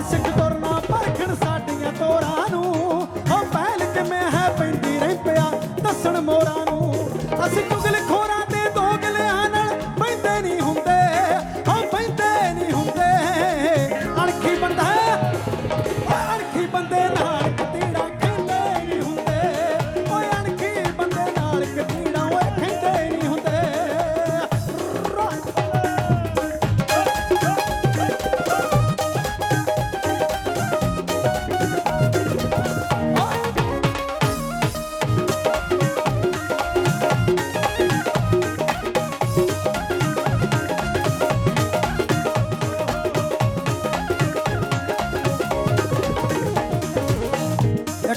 ਸਿੱਖ ਤੁਰਨਾ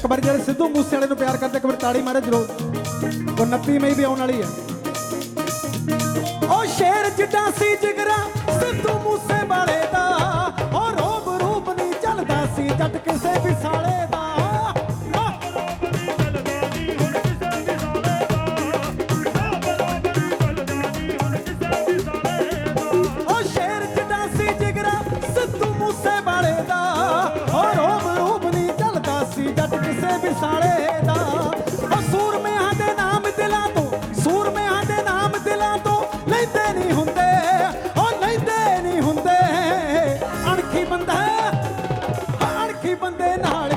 ਇੱਕ ਵਾਰ ਜਿਹੜੇ ਸਿੱਧੂ ਮੂਸੇ ਵਾਲੇ ਨੂੰ ਪਿਆਰ ਕਰਦੇ, ਇੱਕ ਵਾਰ ਤਾੜੀ ਮਾਰੇ ਜਰੂਰ। ਉਹ 29 ਮਈ ਵੀ ਆਉਣ ਵਾਲੀ ਹੈ। ਉਹ ਜੱਟ ਕਿਸੇ ਦਾ। ਉਹ ਸੂਰਮਿਆਂ ਦੇ ਨਾਮ ਦਿਲਾਂ ਤੋਂ, ਸੂਰਮਿਆਂ ਦੇ ਨਾਮ ਦਿਲਾਂ ਤੋਂ ਲੈਂਦੇ ਨਹੀਂ ਹੁੰਦੇ। ਉਹ ਲੈਂਦੇ ਨਹੀਂ ਹੁੰਦੇ। ਅਣਖੀ ਬੰਦਾ, ਅਣਖੀ ਬੰਦੇ ਨਾਲ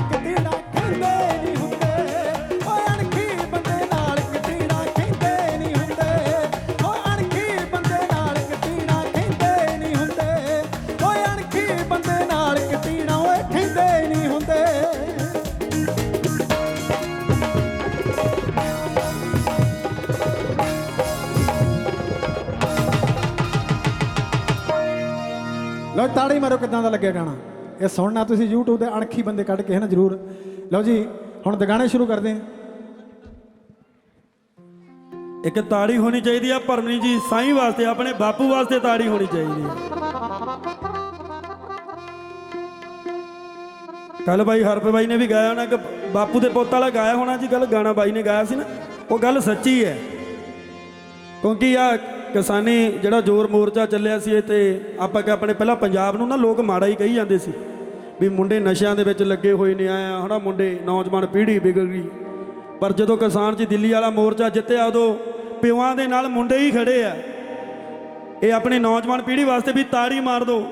ਲਓ, ਤਾੜੀ ਮਾਰੋ ਕਿਦਾਂ ਦਾ ਲੱਗਿਆ ਗਾਣਾ। ਇਹ ਸੁਣਨਾ ਤੁਸੀਂ YouTube ਤੇ ਅਣਖੀ ਬੰਦੇ ਕੱਢ ਕੇ ਹੈ ਨਾ, ਜਰੂਰ। ਲਓ ਜੀ, ਹੁਣ ਦਗਾਣੇ ਸ਼ੁਰੂ ਕਰਦੇ ਹਾਂ। ਇੱਕ ਤਾੜੀ ਹੋਣੀ ਚਾਹੀਦੀ ਆ ਭਰਮਣੀ ਜੀ, ਸਾਈਂ ਵਾਸਤੇ, ਆਪਣੇ ਬਾਪੂ ਵਾਸਤੇ ਤਾੜੀ ਹੋਣੀ ਚਾਹੀਦੀ ਆ। ਕੱਲ ਬਾਈ ਹਰਪ ਬਾਈ ਨੇ ਵੀ ਗਾਇਆ ਹੋਣਾ ਕਿ ਬਾਪੂ ਦੇ ਪੁੱਤ ਵਾਲਾ ਗਾਇਆ ਹੋਣਾ ਜੀ ਗੱਲ ਗਾਣਾ ਬਾਈ ਨੇ ਗਾਇਆ ਸੀ ਨਾ, ਉਹ ਗੱਲ ਸੱਚੀ ਹੈ। ਕਿਉਂਕਿ ਆ ਕਿਸਾਨੀ ਜਿਹੜਾ ਜ਼ੋਰ ਮੋਰਚਾ ਚੱਲਿਆ ਸੀ ਇਹ ਤੇ ਆਪਾਂ ਕਿ ਆਪਣੇ ਪਹਿਲਾਂ ਪੰਜਾਬ ਨੂੰ ਨਾ ਲੋਕ ਮਾੜਾ ਹੀ ਕਹੀ ਜਾਂਦੇ ਸੀ ਵੀ ਮੁੰਡੇ ਨਸ਼ਿਆਂ ਦੇ ਵਿੱਚ ਲੱਗੇ ਹੋਏ ਨੇ ਆਇਆ ਹਨਾ ਮੁੰਡੇ, ਨੌਜਵਾਨ ਪੀੜ੍ਹੀ ਵਿਗੜ ਗਈ। ਪਰ ਜਦੋਂ ਕਿਸਾਨ ਜੀ ਦਿੱਲੀ ਵਾਲਾ ਮੋਰਚਾ ਜਿੱਤਿਆ ਉਦੋਂ ਪਿਓਾਂ ਦੇ ਨਾਲ ਮੁੰਡੇ ਹੀ ਖੜੇ ਆ। ਇਹ ਆਪਣੀ ਨੌਜਵਾਨ ਪੀੜ੍ਹੀ ਵਾਸਤੇ ਵੀ ਤਾੜੀ ਮਾਰ ਦਿਓ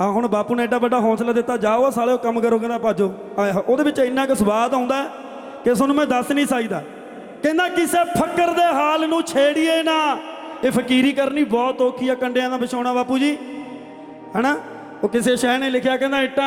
ਆ ਹੁਣ ਬਾਪੂ ਨੇ ਐਡਾ ਵੱਡਾ ਹੌਸਲਾ ਦਿੱਤਾ, ਜਾਓ ਸਾਲਿਓ ਕੰਮ ਕਰੋ, ਕਹਿੰਦਾ ਭਾਜੋ। ਆਏ ਉਹਦੇ ਵਿੱਚ ਇੰਨਾ ਕੁ ਸਵਾਦ ਆਉਂਦਾ ਕਿ ਤੁਹਾਨੂੰ ਮੈਂ ਦੱਸ ਨਹੀਂ ਸਕਦਾ। ਕਹਿੰਦਾ ਕਿਸੇ ਫੱਕਰ ਦੇ ਹਾਲ ਨੂੰ ਛੇੜੀਏ ਨਾ। ਇਹ ਫਕੀਰੀ ਕਰਨੀ ਬਹੁਤ ਔਖੀ ਆ, ਕੰਡਿਆਂ ਦਾ ਵਿਛਾਉਣਾ ਬਾਪੂ ਜੀ। ਹਨਾ? ਉਹ ਕਿਸੇ ਸ਼ਾਇਰ ਨੇ ਲਿਖਿਆ, ਕਹਿੰਦਾ ਇੱਟਾਂ